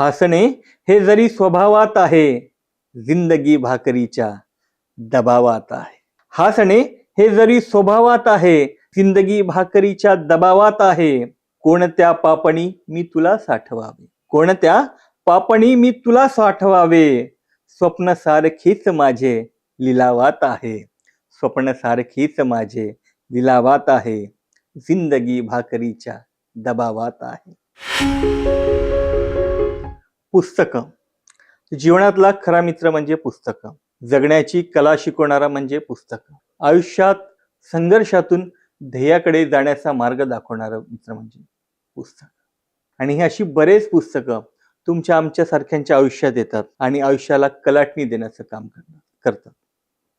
हसणे हे जरी स्वभावात आहे जिंदगी भाकरीच्या दबावात आहे. हसणे हे जरी स्वभावात आहे जिंदगी भाकरीच्या दबावात आहे कोणत्या पापणी मी तुला साठवावे? कोणत्या पापणी मी तुला साठवावे? स्वप्न सारखीच माझे लिलावात आहे. स्वप्न सारखीच माझे लिलावात आहे. जिंदगी भाकरीच्या दबावात आहे. पुस्तकं. जीवनातला खरा मित्र म्हणजे पुस्तकं. जगण्याची कला शिकवणारा म्हणजे पुस्तकं. आयुष्यात संघर्षातून ध्येयाकडे जाण्याचा मार्ग दाखवणारं मित्र म्हणजे पुस्तक. आणि ही अशी बरेच पुस्तकं तुमच्या आमच्यासारख्यांच्या आयुष्यात येतात आणि आयुष्याला कलाटणी देण्याचं काम करतात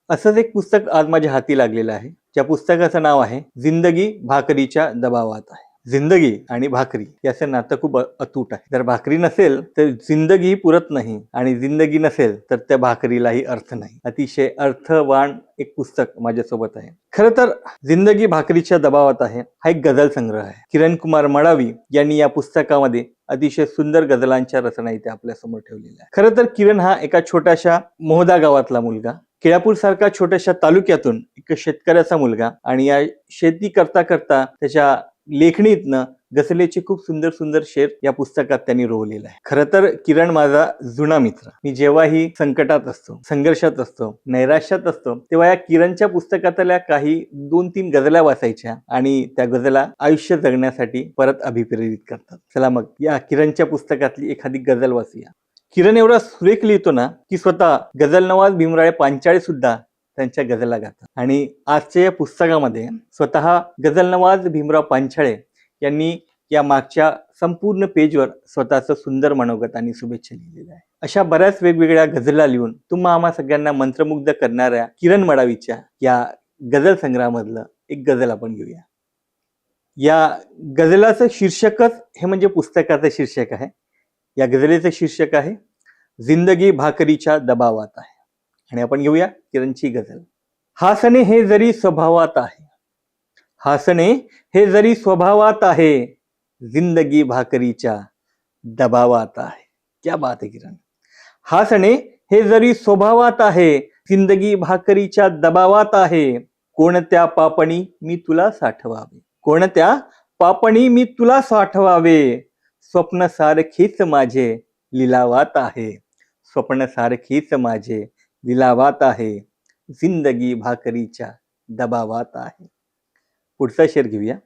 असंच एक पुस्तक आज माझ्या हाती लागलेलं आहे. त्या पुस्तकाचं नाव आहे जिंदगी भाकरीच्या दबावात आहे. जिंदगी आणि भाकरी याचं नातं खूप अतूट आहे. जर भाकरी नसेल तर जिंदगी पुरत नाही आणि जिंदगी नसेल तर त्या भाकरीलाही अर्थ नाही. अतिशय अर्थवान एक पुस्तक माझ्यासोबत आहे. खरं तर जिंदगी भाकरीच्या दबावात आहे. हा एक गझल संग्रह आहे. किरण कुमार मडावी यांनी या पुस्तकामध्ये अतिशय सुंदर गझलांच्या रचना इथे आपल्यासमोर ठेवलेल्या आहे खरं तर किरण हा एका छोट्याशा मोहदा गावातला मुलगा. केळापूर सारख्या छोट्याशा तालुक्यातून एक शेतकऱ्याचा मुलगा आणि या शेती करता करता त्याच्या लेखणीतनं गसलेचे खूप सुंदर सुंदर शेर या पुस्तकात त्यांनी रोवलेलं आहे. खरं तर किरण माझा जुना मित्र. मी जेव्हाही संकटात असतो संघर्षात असतो नैराश्यात असतो तेव्हा या किरणच्या पुस्तकातल्या काही दोन तीन गजला वाचायच्या आणि त्या गजला आयुष्य जगण्यासाठी परत अभिप्रेरित करतात. चला मग या किरणच्या पुस्तकातली एखादी गजल वाचूया. किरण एवढा सुरेख लिहितो ना की स्वतः गझल नवाज भीमराळे पांचाळे सुद्धा त्यांच्या गझला गातात. आणि आजच्या या पुस्तकामध्ये स्वतः गझलनवाज भीमराव पांछळे यांनी या मागच्या संपूर्ण पेजवर स्वतःचं सुंदर मनोगत आणि शुभेच्छा लिहिलेल्या आहे अशा बऱ्याच वेगवेगळ्या गझला लिहून तुम्हा आम्हा सगळ्यांना मंत्रमुग्ध करणाऱ्या किरण मडावीच्या या गझल संग्रहामधलं एक गझल आपण घेऊया. या गझलाचं शीर्षकच हे म्हणजे पुस्तकाचं शीर्षक आहे. या गझलेचं शीर्षक आहे जिंदगी भाकरीच्या दबावात आहे. आणि आपण घेऊया किरणची गझल. हासणे हे जरी स्वभावात आहे. हासणे हे जरी स्वभावात आहे जिंदगी भाकरीच्या दबावात आहे. क्या बात आहे किरण. हासणे हे जरी स्वभावात आहे जिंदगी भाकरीच्या दबावात आहे. कोणत्या पापणी मी तुला साठवावे? कोणत्या पापणी मी तुला साठवावे? स्वप्न सारखीच माझे लिलावात आहे. स्वप्न सारखीच माझे लिलावात आहे. जिंदगी भाकरीच्या दबावात आहे. पुढचा शेर घेऊया.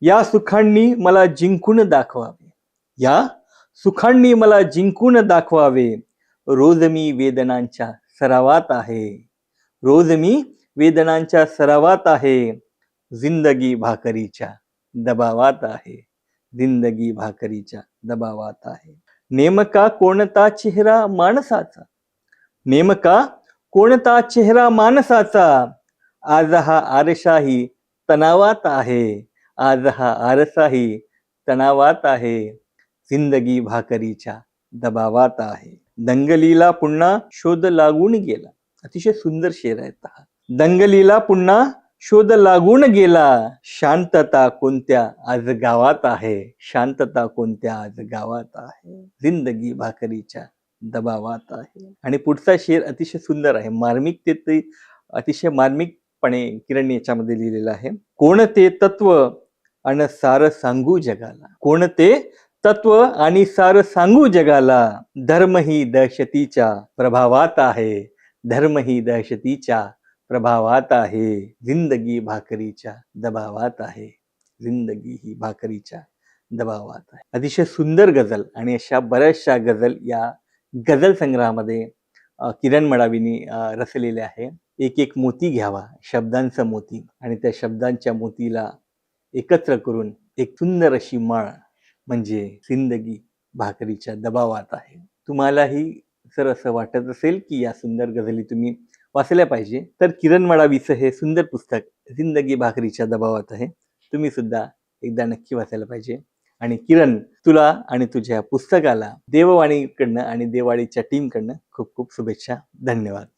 या सुखांनी मला जिंकून दाखवावे. या सुखांनी मला जिंकून दाखवावे. रोज मी वेदनांच्या सरावात आहे. रोज मी वेदनांच्या सरावात आहे. जिंदगी भाकरीच्या दबावात आहे. जिंदगी भाकरीच्या दबावात आहे. नेमका कोणता चेहरा माणसाचा? नेमका कोणता चेहरा माणसाचा? आज हा आरशाही तणावात आहे. आज हा आरसाही तणावात आहे. जिंदगी भाकरीच्या दबावात आहे. दंगलीला पुन्हा शोध लागून गेला. अतिशय सुंदर शेर आहेत हा. दंगलीला पुन्हा शोध लागून गेला. शांतता कोणत्या आज गावात आहे? शांतता कोणत्या आज गावात आहे? जिंदगी भाकरीच्या दबावात आहे. आणि पुढचा शेर अतिशय सुंदर आहे. मार्मिक ते अतिशय मार्मिकपणे किरण याच्यामध्ये लिहिलेलं आहे. कोणते तत्व आणि सार सांगू जगाला? कोणते तत्व आणि सार सांगू जगाला? धर्म ही दहशतीच्या प्रभावात आहे. धर्म ही दहशतीच्या प्रभावात आहे. जिंदगी भाकरीच्या दबावात आहे. जिंदगी ही भाकरीच्या दबावात आहे. अतिशय सुंदर गझल आणि अशा बऱ्याचशा गझल या गझल संग्रहामध्ये किरण मडावीनी रचलेले आहे. एक एक मोती घ्यावा शब्दांचा मोती आणि त्या शब्दांच्या मोतीला एकत्र करून एक सुंदर अशी माळ म्हणजे जिंदगी भाकरीच्या दबावात आहे. तुम्हालाही जर असं वाटत असेल की या सुंदर गझली तुम्ही वाचल्या पाहिजे तर किरण मडावीचं हे सुंदर पुस्तक जिंदगी भाकरीच्या दबावात आहे. तुम्ही सुद्धा एकदा नक्की वाचायला पाहिजे. आणि किरण तुला आणि तुझ्या पुस्तकाला देववाणीकडनं आणि देवाळीच्या टीमकडनं खूप खूप शुभेच्छा. धन्यवाद.